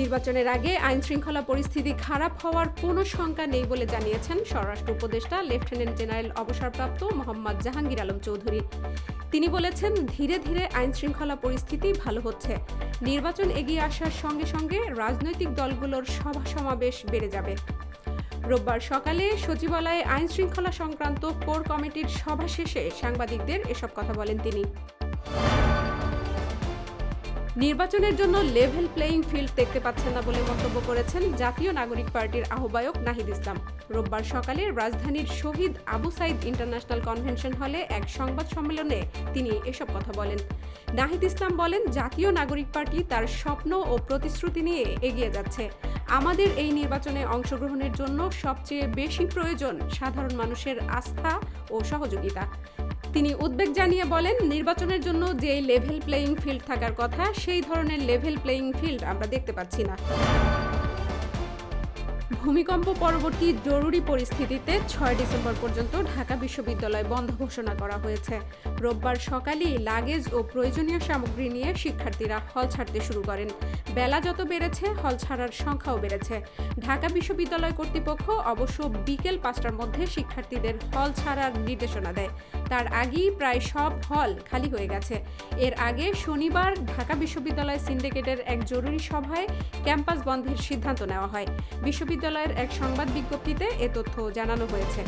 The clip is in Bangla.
নির্বাচনের আগে আইন শৃঙ্খলা পরিস্থিতি খারাপ হওয়ার কোনো শঙ্কা নেই বলে জানিয়েছেন স্বরাষ্ট্র উপদেষ্টা লেফটেন্যান্ট জেনারেল অবসরপ্রাপ্ত মোহাম্মদ জাহাঙ্গীর আলম চৌধুরী। তিনি বলেছেন, ধীরে ধীরে আইন শৃঙ্খলা পরিস্থিতি ভালো হচ্ছে। নির্বাচন এগিয়ে আসার সঙ্গে সঙ্গে রাজনৈতিক দলগুলোর সভা সমাবেশ বেড়ে যাবে। রোববার সকালে সচিবালয়ে আইন শৃঙ্খলা সংক্রান্ত কোর কমিটির সভা শেষে সাংবাদিকদের এসব কথা বলেন তিনি। নির্বাচনের জন্য লেভেল প্লেয়িং ফিল্ড দেখতে পাচ্ছেন না বলে মন্তব্য করেছেন জাতীয় নাগরিক পার্টির আহ্বায়ক নাহিদ ইসলাম। রোববার সকালে রাজধানীর Shahid Abu Sayeed international convention hall এক সংবাদ সম্মেলনে তিনি এসব কথা বলেন। নাহিদ ইসলাম বলেন, জাতীয় নাগরিক পার্টি তার স্বপ্ন ও প্রতিশ্রুতি নিয়ে এগিয়ে যাচ্ছে। আমাদের এই নির্বাচনে অংশগ্রহণের জন্য সবচেয়ে বেশি প্রয়োজন সাধারণ মানুষের আস্থা ও সহযোগিতা। তিনি উদ্বেগ জানিয়ে বলেন, নির্বাচনের জন্য যে লেভেল প্লেয়িং ফিল্ড থাকার কথা, সেই ধরনের লেভেল প্লেয়িং ফিল্ড আমরা দেখতে পাচ্ছি না। ভূমিকম্প পরবর্তী জরুরি পরিস্থিতিতে ছয় ডিসেম্বর পর্যন্ত ঢাকা বিশ্ববিদ্যালয় বন্ধ ঘোষণা করা হয়েছে। রোববার সকালেই লাগেজ ও প্রয়োজনীয় সামগ্রী নিয়ে শিক্ষার্থীরা হল ছাড়তে শুরু করেন। বেলা যত বেড়েছে, হল ছাড়ার সংখ্যাও বেড়েছে। ঢাকা বিশ্ববিদ্যালয় কর্তৃপক্ষ অবশ্য বিকেল পাঁচটার মধ্যে শিক্ষার্থীদের হল ছাড়ার নির্দেশনা দেয়। তার আগেই প্রায় সব হল খালি হয়ে গেছে। এর আগে শনিবার ঢাকা বিশ্ববিদ্যালয় সিন্ডিকেটের এক জরুরি সভায় ক্যাম্পাস বন্ধের সিদ্ধান্ত নেওয়া হয়। বিশ্ববিদ্যালয়ের এক সংবাদ বিজ্ঞপ্তিতে এ তথ্য জানানো হয়েছে।